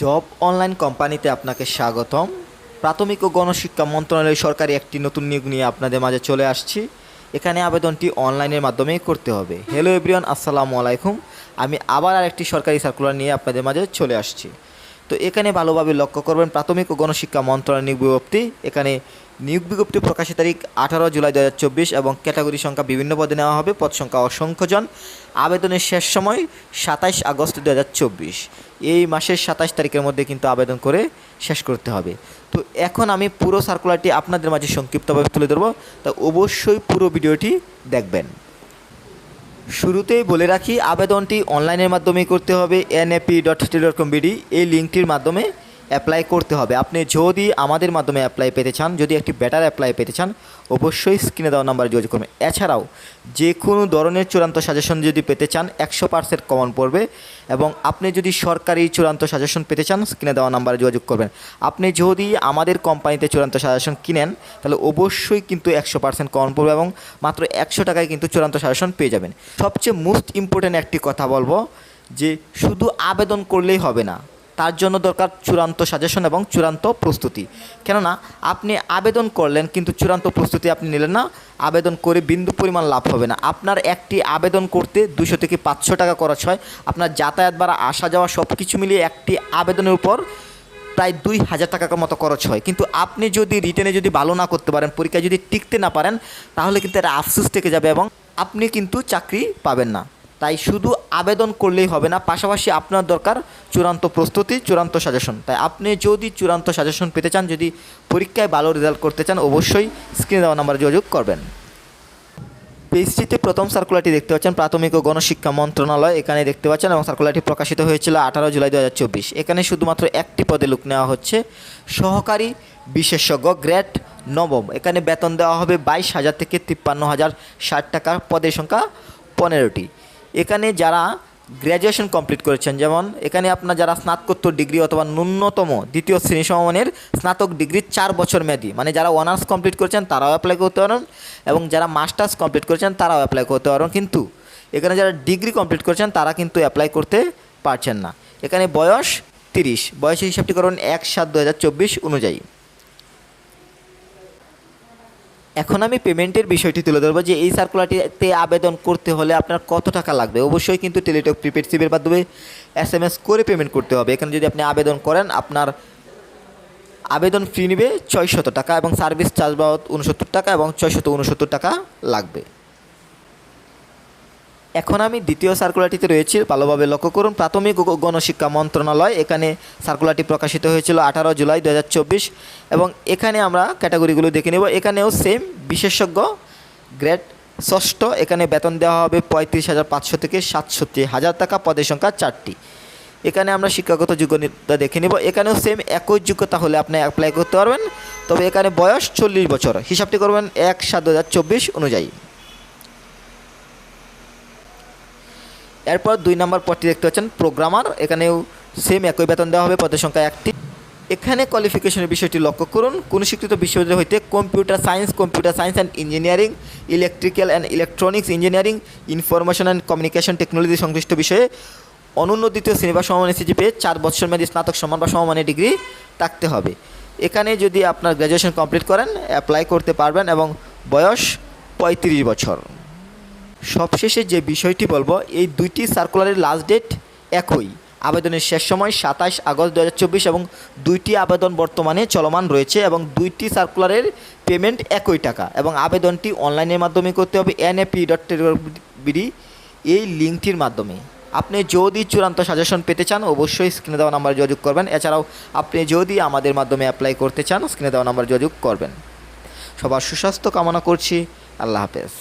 Job online কোম্পানিতে আপনাকে স্বাগতম। প্রাথমিক ও গণশিক্ষা মন্ত্রণালয় সরকারি একটি নতুন নিয়োগ নিয়ে আপনাদের মাঝে চলে আসছি। এখানে আবেদনটি অনলাইনের মাধ্যমে করতে হবে। হ্যালো এভরিওয়ান আসসালামু আলাইকুম। আমি আবার আরেকটি সরকারি সার্কুলার নিয়ে আপনাদের মাঝে চলে আসছি। তো এখানে ভালোভাবে লক্ষ্য করবেন প্রাথমিক ও গণশিক্ষা মন্ত্রণালয় নিয়োগ বিজ্ঞপ্তি। এখানে নিয়োগ বিজ্ঞপ্তি প্রকাশের তারিখ আঠারো জুলাই দু হাজার চব্বিশ এবং ক্যাটাগরি সংখ্যা বিভিন্ন পদে নেওয়া হবে। পদ সংখ্যা অসংখ্য জন। আবেদনের শেষ সময় সাতাইশ আগস্ট দু হাজার চব্বিশ। এই মাসের সাতাশ তারিখের মধ্যে কিন্তু আবেদন করে শেষ করতে হবে। তো এখন আমি পুরো সার্কুলারটি আপনাদের মাঝে সংক্ষিপ্তভাবে তুলে ধরবো। তা অবশ্যই পুরো ভিডিওটি দেখবেন। শুরুতেই বলে রাখি, আবেদনটি অনলাইনের মাধ্যমে করতে হবে NAP dot dot com BD এই লিঙ্কটির মাধ্যমে। অ্যাপ্লাই করতে হবে। আপনি যদি আমাদের মাধ্যমে অ্যাপ্লাই পেতে চান, যদি একটি বেটার অ্যাপ্লাই পেতে চান, অবশ্যই স্ক্রিনে দেওয়া নাম্বারে যোগাযোগ করবেন এছাড়াও যে কোনো ধরনের চূড়ান্ত সাজেশন যদি পেতে চান, একশো পার্সেন্ট কমন পড়বে এবং আপনি যদি সরকারি চূড়ান্ত সাজেশন পেতে চান স্ক্রিনে দেওয়া নাম্বারে যোগাযোগ করবেন। আপনি যদি আমাদের কোম্পানিতে চূড়ান্ত সাজেশন কিনেন, তাহলে অবশ্যই কিন্তু একশো পার্সেন্ট কমন পড়বে এবং মাত্র একশো টাকায় কিন্তু চূড়ান্ত সাজেশন পেয়ে যাবেন। সবচেয়ে মোস্ট ইম্পর্ট্যান্ট একটি কথা বলব যে, শুধু আবেদন করলেই হবে না। তার জন্য দরকার চূড়ান্ত সাজেশন এবং চূড়ান্ত প্রস্তুতি। কেননা, আপনি আবেদন করলেন কিন্তু চূড়ান্ত প্রস্তুতি আপনি নিলেন না। আবেদন করে বিন্দু পরিমাণ লাভ হবে না। আপনার একটি আবেদন করতে দুশো থেকে পাঁচশো টাকা খরচ হয়। আপনার যাতায়াত ভাড়া, আসা যাওয়া সব কিছু মিলিয়ে একটি আবেদনের উপর প্রায় দুই হাজার টাকার মতো খরচ হয়। কিন্তু আপনি যদি রিটেনে যদি ভালো না করতে পারেন, পরীক্ষায় যদি টিকতে না পারেন, তাহলে কিন্তু এটা আফসোস থেকে যাবে এবং আপনি কিন্তু চাকরি পাবেন না। তাই শুধু আবেদন করলেই হবে না, পাশাপাশি আপনার দরকার চূড়ান্ত প্রস্তুতি, চূড়ান্ত সাজেশন তাই আপনি যদি চূড়ান্ত সাজেশন পেতে চান, যদি পরীক্ষায় ভালো রেজাল্ট করতে চান, অবশ্যই স্ক্রিনে দেওয়া নাম্বারে যোগাযোগ করবেন। পেজটিতে প্রথম সার্কুলারটি দেখতে পাচ্ছেন, প্রাথমিক ও গণশিক্ষা মন্ত্রণালয়, এখানে দেখতে পাচ্ছেন, এবং সার্কুলারটি প্রকাশিত হয়েছিল আঠারো জুলাই দু হাজার চব্বিশ। এখানে শুধুমাত্র একটি পদে লোক নেওয়া হচ্ছে, সহকারী বিশেষজ্ঞ গ্রেড নবম। এখানে বেতন দেওয়া হবে বাইশ হাজার থেকে তিপ্পান্ন হাজার ষাট টাকা, পদের সংখ্যা পনেরোটি। এখানে যারা গ্র্যাজুয়েশন কমপ্লিট করেছেন, যেমন এখানে আপনার যারা স্নাতকোত্তর ডিগ্রি অথবা ন্যূনতম দ্বিতীয় শ্রেণি সমমানের স্নাতক ডিগ্রি চার বছর মেয়াদি মানে যারা অনার্স কমপ্লিট করেছেন তারাও অ্যাপ্লাই করতে পারেন এবং যারা মাস্টার্স কমপ্লিট করেছেন তারাও অ্যাপ্লাই করতে পারেন। কিন্তু এখানে যারা ডিগ্রি কমপ্লিট করেছেন তারা কিন্তু অ্যাপ্লাই করতে পারছেন না। এখানে বয়স তিরিশ, বয়সের হিসাবটি করুন এক সাত দু অনুযায়ী। এখন আমি পেমেন্টের বিষয়টি তুলে ধরবো যে এই সার্কুলারটিতে আবেদন করতে হলে আপনার কত টাকা লাগবে? অবশ্যই কিন্তু টেলিটক প্রিপেড সিমের মাধ্যমে এস এম এস করে পেমেন্ট করতে হবে। এখানে যদি আপনি আবেদন করেন, আপনার আবেদন ফি নেবে ছয়শত টাকা এবং সার্ভিস চার্জ বাবদ উনসত্তর টাকা এবং ছয়শত উনসত্তর টাকা লাগবে। এখন আমি দ্বিতীয় সার্কুলারটিতে রয়েছি, ভালোভাবে লক্ষ্য করুন। প্রাথমিক গণশিক্ষা মন্ত্রণালয়, এখানে সার্কুলারটি প্রকাশিত হয়েছিল আঠারো জুলাই দু হাজার চব্বিশ এবং এখানে আমরা ক্যাটাগরিগুলো দেখে নেব। এখানেও সেম বিশেষজ্ঞ গ্রেড ষষ্ঠ, এখানে বেতন দেওয়া হবে পঁয়ত্রিশ হাজার পাঁচশো থেকে সাতষট্টি হাজার টাকা, পদের সংখ্যা চারটি। এখানে আমরা শিক্ষাগত যোগ্যতা দেখে নেব। এখানেও সেম একই যোগ্যতা হলে আপনি অ্যাপ্লাই করতে পারবেন। তবে এখানে বয়স চল্লিশ বছর। হিসাবটি করবেন এক সাত দু অনুযায়ী। এরপর দুই নম্বর পদটি দেখতে পাচ্ছেন প্রোগ্রামার এখানেও সেম একই বেতন দেওয়া হবে, পদের সংখ্যা একটি। এখানে কোয়ালিফিকেশনের বিষয়টি লক্ষ্য করুন, কোন স্বীকৃত বিশ্ববিদ্যালয় হইতে computer science computer science and engineering electrical and electronics engineering information and communication technology সংশ্লিষ্ট বিষয়ে অনুন্নতিত শ্রেণি বা সমমানের সিজিপে চার বছর মেয়াদী স্নাতক সমান বা সমমানের ডিগ্রি থাকতে হবে। এখানে যদি আপনার গ্র্যাজুয়েশন কমপ্লিট করেন অ্যাপ্লাই করতে পারবেন এবং বয়স পঁয়ত্রিশ বছর। সবশেষে যে বিষয়টি বলব, এই দুইটি সার্কুলারের লাস্ট ডেট একই। আবেদনের শেষ সময় সাতাশ আগস্ট দু হাজার চব্বিশ এবং দুইটি আবেদন বর্তমানে চলমান রয়েছে এবং দুইটি সার্কুলারের পেমেন্ট একই টাকা এবং আবেদনটি অনলাইনের মাধ্যমে করতে হবে এনএপি ডট বিডি এই লিঙ্কটির মাধ্যমে। আপনি যদি চূড়ান্ত সাজেশন পেতে চান, অবশ্যই স্ক্রিনে দেওয়া নাম্বার যোগাযোগ করবেন। এছাড়াও আপনি যদি আমাদের মাধ্যমে অ্যাপ্লাই করতে চান স্ক্রিনে দেওয়া নাম্বার যোগাযোগ করবেন। সবার সুস্বাস্থ্য কামনা করছি। আল্লাহ হাফেজ।